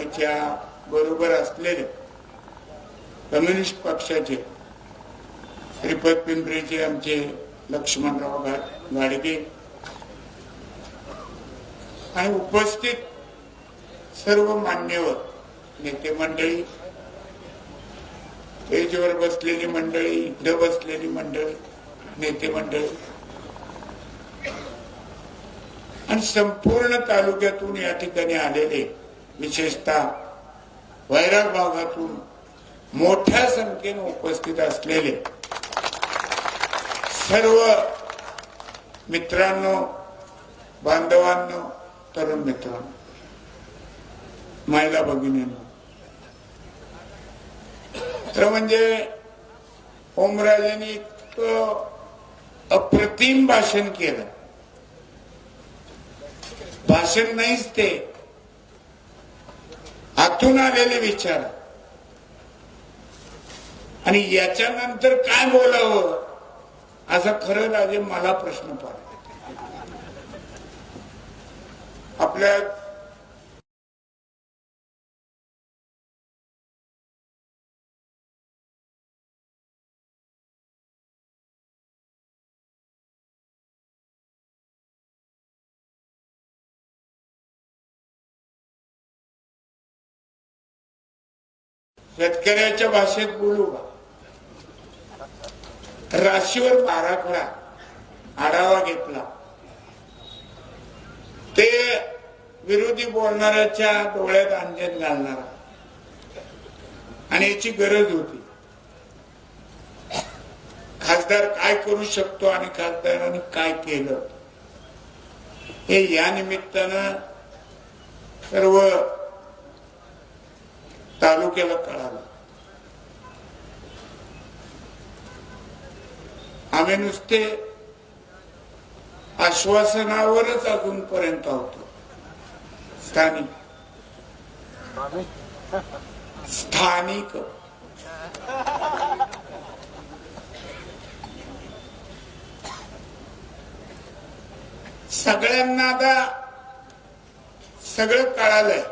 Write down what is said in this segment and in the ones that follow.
आघाडीच्या बरोबर असलेले कम्युनिस्ट पक्षाचे श्रीपद पिंपरीचे आमचे लक्ष्मणराव गाडगे आणि उपस्थित सर्व मान्यवर नेते मंडळी पेजवर बसलेली मंडळी इथं बसलेली मंडळी नेते मंडळी आणि संपूर्ण तालुक्यातून या ठिकाणी आलेले विशेषतः वैराग भागातून मोठ्या संख्येने उपस्थित असलेले सर्व मित्रांनो बांधवांनो तरुण मित्रांनो महिला भगिनींनो. तर म्हणजे ओमराजेंनी इतकं अप्रतिम भाषण केलं. भाषण नाहीच ते. आतून आलेले विचार. आणि याच्यानंतर काय बोलावं? असा खरं राजे मला प्रश्न पडला. आपल्या शेतकऱ्याच्या भाषेत बोलू राशीवर आराखडा आढावा घेतला. ते विरोधी बोलणाऱ्याच्या डोळ्यात अंजन घालणारा. आणि याची गरज होती. खासदार काय करू शकतो आणि खासदारांनी काय केलं? हे या निमित्तानं सर्व तालुक्याला कळालं. आम्ही नुसते आश्वासनावरच अजूनपर्यंत होतो स्थानिक. स्थानिक. सगळ्यांना आता सगळं कळालंय.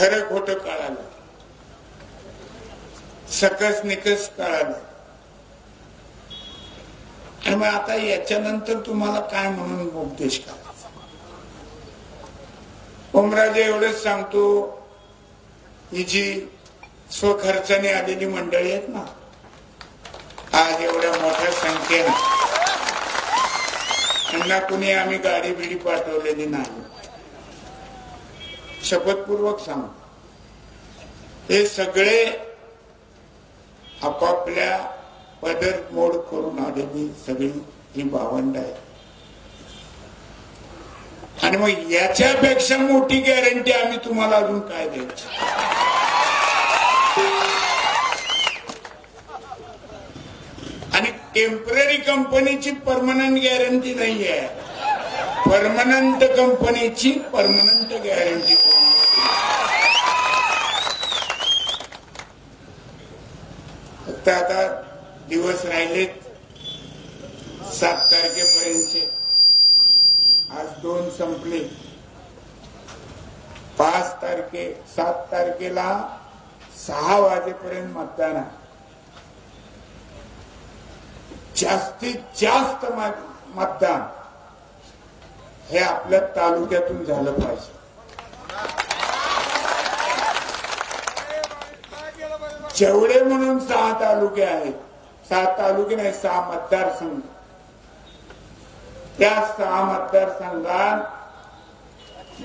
खरं खोट कळालं. सकस निकस कळालं. आणि मग आता याच्यानंतर तुम्हाला काय म्हणून उपदेश करायचा ओमराजे एवढंच सांगतो ही जी स्वखर्चाने आलेली मंडळी आहेत ना आज एवढ्या मोठ्या संख्येनं त्यांना कुणी आम्ही गाडी बिडी पाठवलेली नाही. शपथपूर्वक सांग. हे सगळे आपापल्या पदर मोड करून आलेली सगळी ही भावंड आहे आणि मग याच्यापेक्षा मोठी गॅरंटी आम्ही तुम्हाला अजून काय द्यायची? आणि टेंपररी कंपनीची परमनंट गॅरंटी नाही आहे परमनंट कंपनीची परमनंट गॅरंटी आता दिवस राहिलेत सात तारखेपर्यंतचे. आज दोन संपले. पाच तारखे सात तारखेला सहा वाजेपर्यंत मतदान आहे. जास्तीत जास्त मतदान हे आपल्या तालुक्यातून झालं पाहिजे. जेवढे म्हणून सहा तालुके आहेत सहा तालुके नाही सहा मतदारसंघ. त्या सहा मतदारसंघात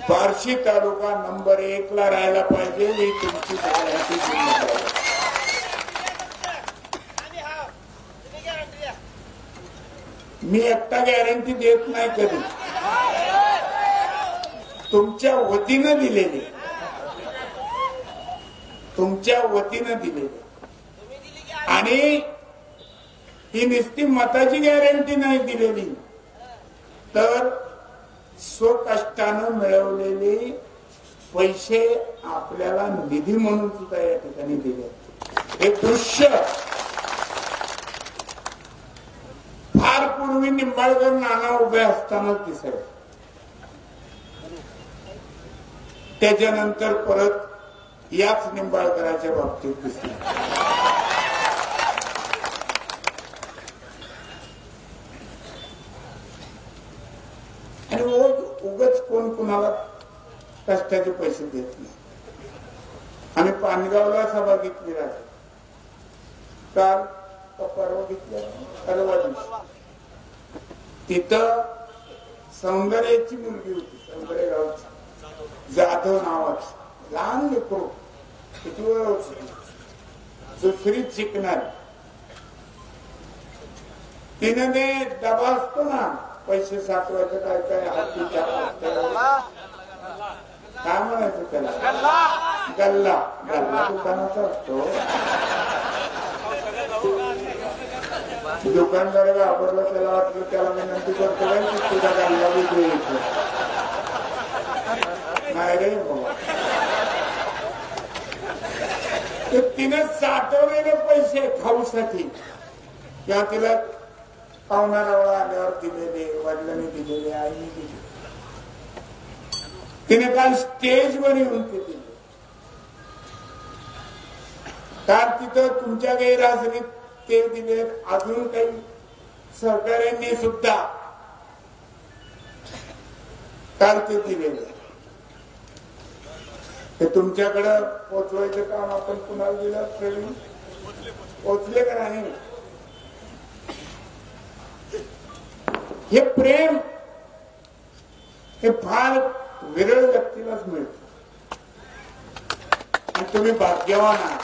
बार्शी तालुका नंबर एक ला राहायला पाहिजे ही तुमची मी एकटा गॅरंटी देत नाही कधी. तुमच्या वतीनं दिलेली तुमच्या वतीनं दिलेली आणि ही नुसती मताची गॅरंटी नाही दिलेली. तर स्वकष्टानं मिळवलेले पैसे आपल्याला निधी म्हणून सुद्धा या ठिकाणी दिले हे दृश्य फार पूर्वी निंबाळकर नाना उभे असतानाच दिसायचे त्याच्यानंतर परत याच निंबाळकराच्या बाबतीत दिसली आणि उग- उगाच कोण कुणाला कष्टाचे पैसे देत नाही. आम्ही पानगावला सभा घेतली राहते काल परवा घेतल्या परवा दिवशी. तिथं सौंदर्याची मुलगी होती सौंदर्य गावची जाधव नावाची. लहान लेकरू किती वय होती दुसरी शिकणार तिने ते डबा असतो ना पैसे साठवायचं काय काय हातीच्या काय म्हणायचं त्याला? गल्ला. गल्ला. दुकानाचा असतो. दुकानदार घाबरला त्याला वाटलं त्याला विनंती करतो काय तुझा गल्ला विक्री नाही रे तर तिने साठवलेले पैसे खाऊसाठी किंवा तिला पाहुणारावळा आल्यावर दिलेले वडिलांनी दिलेले आईने दिले. तिने काल स्टेजवर येऊन ते दिले. काल तिथं तुमच्या गैरहजरीत ते दिले अजून काही सहकार्यांनी सुद्धा काल ते दिलेले. हे तुमच्याकडं पोचवायचं काम आपण कुणाला दिलं? ट्रेन पोचले का नाही? हे प्रेम हे फार विरळ व्यक्तीलाच मिळत. आणि तुम्ही भाग्यवान आहात.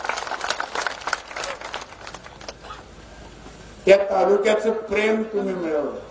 या तालुक्याचं प्रेम तुम्ही मिळवलं.